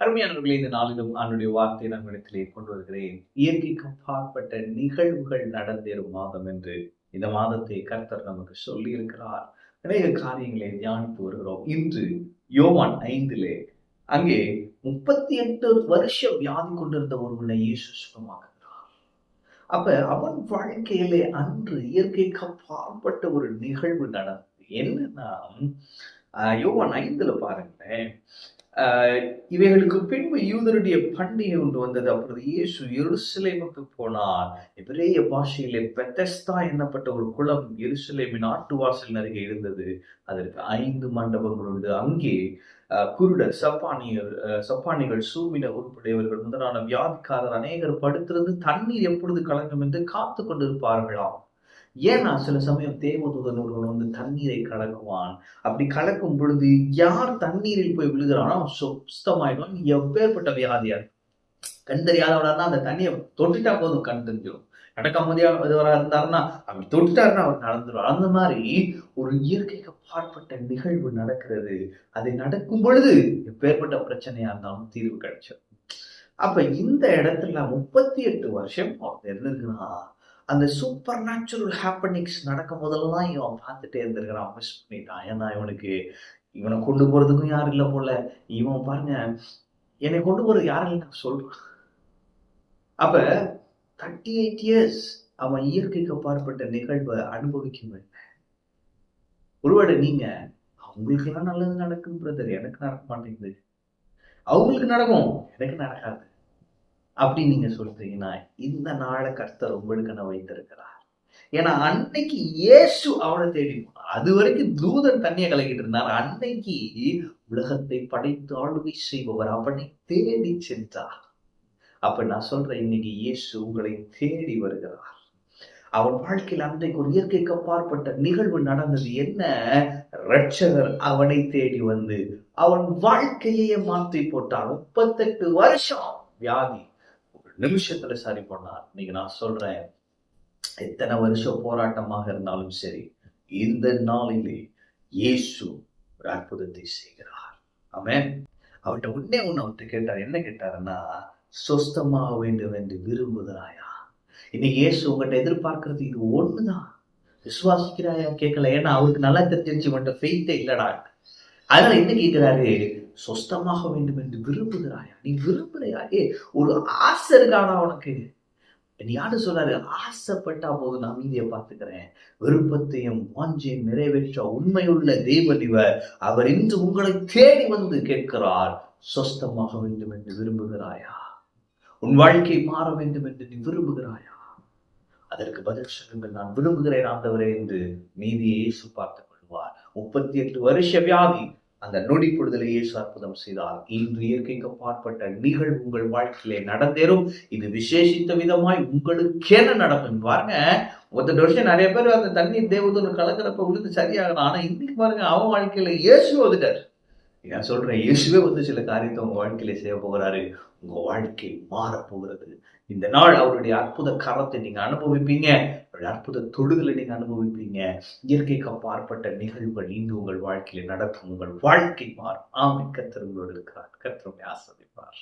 அருமையானவர்களே இந்த நாளிலும் அவனுடைய வார்த்தை நம்மிடத்திலே கொண்டு வருகிறேன் இயற்கைக்கு அப்பாற்பட்ட நிகழ்வுகள் நடந்தேறும் மாதம் என்று இந்த மாதத்தை கர்த்தர் நமக்கு சொல்லி இருக்கிறார் அநேக காரியங்களை தியானித்து வருகிறோம். இன்று யோவான் ஐந்திலே அங்கே முப்பத்தி எட்டு வருஷம் வியாதி கொண்டிருந்த ஒருவனை இயேசு சுகமாக்குகிறார். அப்ப அவன் வாழ்க்கையிலே அன்று இயற்கைக்கு அப்பாற்பட்ட ஒரு நிகழ்வு நடந்தது. என்னன்னா யோவான் ஐந்துல பாருங்களேன். இவைகளுக்கு பின்பு யூதருடைய பண்டிகை ஒன்று வந்தது. அப்பொழுது இயேசு எருசலேமுக்கு போனார். எபிரேய பாஷையிலே பெத்தஸ்தா என்னப்பட்ட ஒரு குளம் எருசலேமின் ஆட்டு வாசல் அருகே இருந்தது. அதற்கு ஐந்து மண்டபங்கள் உண்டு. அங்கே குருடர் சப்பானியர் சப்பானிகள் சூமின உருப்படையவர்கள் முதலான வியாதிக்காரர் அநேகர் படுத்திருந்து தண்ணீர் எப்பொழுது கலங்கும் என்று காத்து கொண்டிருப்பார்களாம். ஏன்னா சில சமயம் தேவதூதன் ஒருவன் வந்து தண்ணீரை கலக்குவான். அப்படி கலக்கும் பொழுது யார் தண்ணீரில் போய் விழுகிறானோ அவன் சுத்தமாயிடும் எப்பேற்பட்ட வியாதியா கண் தெரியாதவனா அந்த தண்ணியை தொட்டுட்டா போதும் கண் தெரிஞ்சிடும். நடக்க முடியாதவரா இருந்தாருன்னா அப்படி தொட்டுட்டாருன்னா அவர் நடந்துடும் அந்த மாதிரி ஒரு இயற்கைக்கு பாற்பட்ட நிகழ்வு நடக்கிறது. அது நடக்கும் பொழுது எப்பேற்பட்ட பிரச்சனையா இருந்தாலும் தீர்வு கிடைச்சிடும் அப்ப இந்த இடத்துல முப்பத்தி எட்டு வருஷம் அவர் இருந்திருக்குன்னா அந்த சூப்பர் நேச்சுரல் ஹாப்பனிங்ஸ் நடக்கும் போதெல்லாம் இவன் பார்த்துட்டே இருந்திருக்கிறான். மிஸ் பண்ணிட்டான். ஏன்னா இவனுக்கு இவனை கொண்டு போறதுக்கும் யாரும் இல்லை போல. இவன் பாருங்க என்னை கொண்டு போறது யாரும் இல்லை நான் சொல்றான். அப்ப தேர்ட்டி எயிட் இயர்ஸ் அவன் இயற்கைக்கு அப்பாற்பட்ட நிகழ்வை அனுபவிக்கும் ஒருவேளை நீங்க அவங்களுக்கு எல்லாம் நல்லது நடக்கும் பிரதர் எனக்கு நடக்க மாட்டேங்குது. அவங்களுக்கு நடக்கும் எனக்கு நடக்காது. அப்படி நீங்க சொல்றீங்கன்னா இந்த நாளை கர்த்தர் உங்களுக்கு நான் வைத்திருக்கிறார். ஏன்னா அன்னைக்கு இயேசு அவனை தேடி போனார். அது வரைக்கும் தூதன் தண்ணியை கலக்கிட்டு இருந்தார். அன்னைக்கு உலகத்தை படைத்து ஆளுகை செய்பவர் அவனை தேடி சென்றார். அப்ப நான் சொல்றேன் இன்னைக்கு இயேசு உங்களை தேடி வருகிறார். அவன் வாழ்க்கையில் அன்றைக்கு ஒரு இயற்கைக்கு அப்பாற்பட்ட நிகழ்வு நடந்தது என்ன? ரட்சகர் அவனை தேடி வந்து அவன் வாழ்க்கையே மாற்றி போட்டான் முப்பத்தெட்டு வருஷம் வியாதி. நிமிஷத்துல சரி பண்ணார் இன்னைக்கு நான் சொல்றேன் எத்தனை வருஷம் போராட்டமாக இருந்தாலும் சரி இந்த நாளிலே இயேசு ஒரு அற்புதத்தை செய்கிறார். அவன் அவர்கிட்ட உடனே உன்னை அவர்கிட்ட கேட்டார். என்ன கேட்டாருன்னா சொஸ்தமாக வேண்டும் என்று விரும்புகிறாயா? இன்னைக்கு இயேசு உங்கள்கிட்ட எதிர்பார்க்கறது இது ஒண்ணுதான். விசுவாசிக்கிறாயா கேட்கல. ஏன்னா அவருக்கு நல்லா தெரிஞ்சிருச்சு உங்கள்கிட்ட ஃபெய்த்தே இல்லடா. அதனால என்ன கேட்கிறாரு? சொஸ்தமாக வேண்டும் என்று விரும்புகிறாயா? நீ விரும்புகிறாயா ஏ ஒரு ஆசை இருக்கானா உனக்கு. நீ யாரு சொல்றாரு ஆசைப்பட்டா போது நான் மீதியை பார்த்துக்கிறேன். விருப்பத்தையும் வாஞ்சையும் நிறைவேற்ற உண்மையுள்ள தேவன் இவர். அவர் இன்று உங்களை தேடி வந்து கேட்கிறார் சொஸ்தமாக வேண்டும் என்று விரும்புகிறாயா? உன் வாழ்க்கை மாற வேண்டும் என்று நீ விரும்புகிறாயா? அதற்கு பதில் சொல்லுங்கள் நான் விரும்புகிறேன் ஆண்டவரே என்று மீதியை இயேசு பார்த்துக் கொள்வார். முப்பத்தி எட்டு வருஷ வியாதி அந்த நொடி பொழுதலை இயேசு அற்புதம் செய்தார். இன்று இயற்கைக்கு அப்பாற்பட்ட நிகழ்வு உங்கள் வாழ்க்கையிலே நடந்தேறும். இது விசேஷித்த விதமாய் உங்களுக்கேன நடக்கும்? பாருங்க ஒருத்தர் வருஷம் நிறைய பேர் அந்த தண்ணீர் தேவதூர் கலக்கிறப்ப விழுந்து சரியாகலாம் ஆனா இன்னைக்கு பாருங்க அவன் வாழ்க்கையில இயேசு வந்துட்டார். நான் சொல்றேன்? இயேசுவே வந்து சில காரியத்தை உங்க வாழ்க்கையில செய்ய போகிறாரு. உங்க வாழ்க்கை மாறப்போகிறது இந்த நாள் அவருடைய அற்புத கரத்தை நீங்க அனுபவிப்பீங்க. அவருடைய அற்புத தொடுதலை நீங்க அனுபவிப்பீங்க. இயற்கைக்கு அப்பாற்பட்ட நிகழ்வுகள் இங்கு உங்கள் வாழ்க்கையில நடக்கும். உங்கள் வாழ்க்கை மாறும். ஆமை கத்திரங்களோடு இருக்கிறார். கத்தருடைய ஆஸ்வதிப்பார்